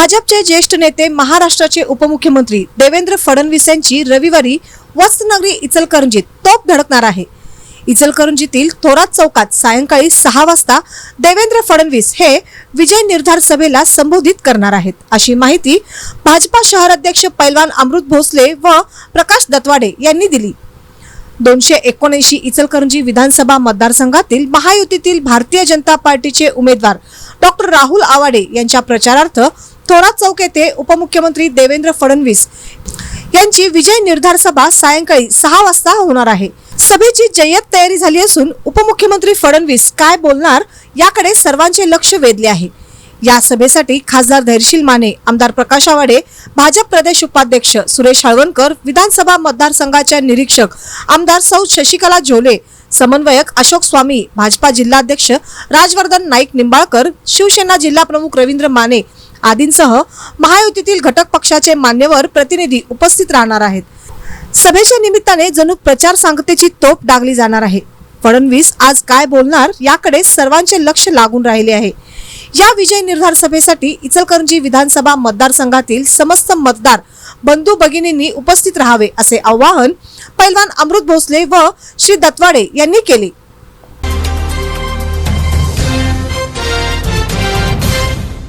भाजपचे ज्येष्ठ नेते महाराष्ट्राचे उपमुख्यमंत्री देवेंद्र फडणवीस यांची रविवारी वस्त्रनगरी इचलकरंजीत तोप धडकणार आहे. इचलकरंजीतील थोरात चौकात सायंकाळी सहा वाजता देवेंद्र फडणवीस हे विजय निर्धार सभेला संबोधित करणार आहेत. अशी माहिती भाजपा शहर अध्यक्ष पैलवान अमृत भोसले व प्रकाश दत्वाडे यांनी दिली. दोनशे एकोणऐंशी इचलकरंजी विधानसभा मतदारसंघातील महायुतीतील भारतीय जनता पार्टीचे उमेदवार डॉक्टर राहुल आवाडे यांच्या प्रचारार्थ थोरात चौक येथे उपमुख्यमंत्री देवेंद्र फडणवीस यांची विजय निर्धार सभा सायंकाळी सहा वाजता होणार आहे. सभेची जय्यत तयारी झाली असून उपमुख्यमंत्री फडणवीस काय बोलणार याकडे सर्वांचे लक्ष वेधले आहे. या सभेसाठी खासदार धैर्यशील माने आमदार प्रकाश आवाडे भाजप प्रदेश उपाध्यक्ष सुरेश हळवणकर विधानसभा मतदारसंघाच्या निरीक्षक आमदार सौ शशिकला झोले समन्वयक अशोक स्वामी भाजपा जिल्हाध्यक्ष राजवर्धन नाईक निंबाळकर शिवसेना जिल्हा प्रमुख रवींद्र माने आदींसह महायुतीतील घटक पक्षाचे मान्यवर प्रतिनिधी उपस्थित राहणार आहेत. सभेच्या निमित्ताने जणू प्रचार सांगतेची तोप डागली जाणार आहे. फडणवीस आज काय बोलणार याकडे सर्वांचे लक्ष लागून राहिले आहे. या विजय निर्धार सभेसाठी इचलकरंजी विधानसभा मतदारसंघातील समस्त मतदार बंधू भगिनींनी उपस्थित राहावे असे आवाहन पैलवान अमृत भोसले व श्री दत्वाडे यांनी केले.